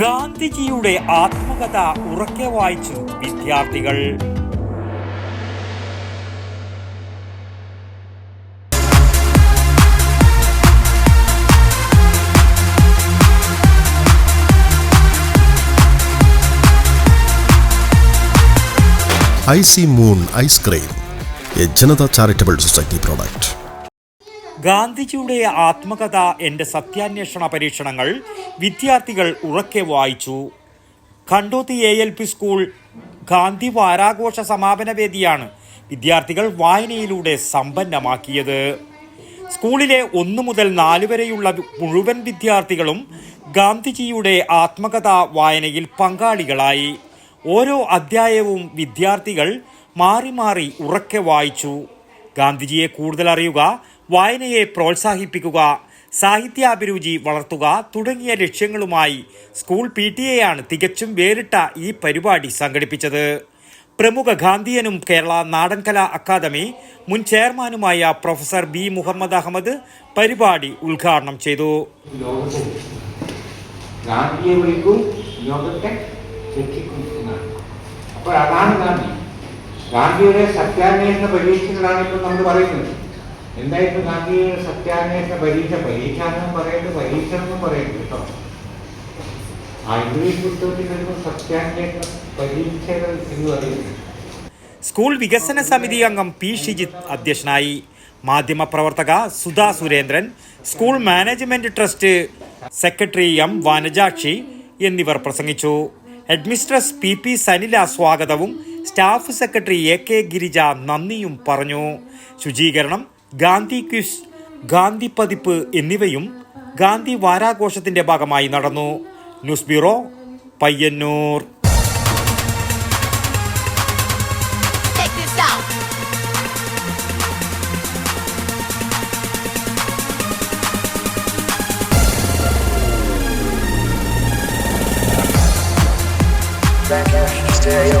ഗാന്ധിജിയുടെ ആത്മകഥ ഉറക്കെ വായിച്ചു വിദ്യാർത്ഥികൾ. I C moon ice cream A Janata charitable society product. ഗാന്ധിജിയുടെ ആത്മകഥ എന്റെ സത്യാന്വേഷണ പരീക്ഷണങ്ങൾ വിദ്യാർത്ഥികൾ ഉറക്കെ വായിച്ചു. Khandothi A L P school Gandhi വാരാഘോഷ സമാപന വേദിയാണ് വിദ്യാർത്ഥികൾ വായനയിലൂടെ സമ്പന്നമാക്കിയത്. സ്കൂളിലെ ഒന്നു മുതൽ നാല് വരെയുള്ള മുഴുവൻ വിദ്യാർത്ഥികളും ഗാന്ധിജിയുടെ ആത്മകഥ വായനയിൽ പങ്കാളികളായി. ഓരോ അധ്യായവും വിദ്യാർത്ഥികൾ മാറി മാറി ഉറക്കെ വായിച്ചു. ഗാന്ധിജിയെ കൂടുതൽ അറിയുക വായനയെ പ്രോത്സാഹിപ്പിക്കുക സാഹിത്യാഭിരുചി വളർത്തുക തുടങ്ങിയ ലക്ഷ്യങ്ങളുമായി സ്കൂൾ പി ടി എയാണ് തികച്ചും വേറിട്ട ഈ പരിപാടി സംഘടിപ്പിച്ചത്. പ്രമുഖ ഗാന്ധിയനും കേരള നാടൻകലാ അക്കാദമി മുൻ ചെയർമാനുമായ പ്രൊഫസർ ബി മുഹമ്മദ് അഹമ്മദ് പരിപാടി ഉദ്ഘാടനം ചെയ്തു. അപ്പോൾ അതാണ് ഗാന്ധി. ഗാന്ധിയുടെ സത്യാന്വേഷണ പരീക്ഷകളാണ് ഇപ്പോൾ നമ്മൾ പറയുന്നത്. എന്തായിരുന്നു ഗാന്ധി സത്യാന്വേഷണ പരീക്ഷ? പരീക്ഷ എന്നും പറയുന്നത് പരീക്ഷ എന്നും പറയുന്നത് കേട്ടോ. ആ ഇംഗ്ലീഷ് പുസ്തകത്തിൽ വരുമ്പോൾ സത്യാന്വേഷണ പരീക്ഷകൾ എന്ന് പറയുന്നത് സ്കൂൾ വികസന സമിതി അംഗം പി ഷിജിത്ത് അധ്യക്ഷനായി. മാധ്യമപ്രവർത്തക Sudha Surendran school management trust secretary M Vanajakshi എന്നിവർ പ്രസംഗിച്ചു. ഹെഡ്മിസ്ട്രസ് പി പി സനില സ്വാഗതവും staff secretary A K Girija നന്ദിയും പറഞ്ഞു. ശുചീകരണം ഗാന്ധി ക്വിസ് ഗാന്ധി പതിപ്പ് എന്നിവയും ഗാന്ധി വാരാഘോഷത്തിന്റെ ഭാഗമായി നടന്നു. News bureau Payyanur. Stay the Stereo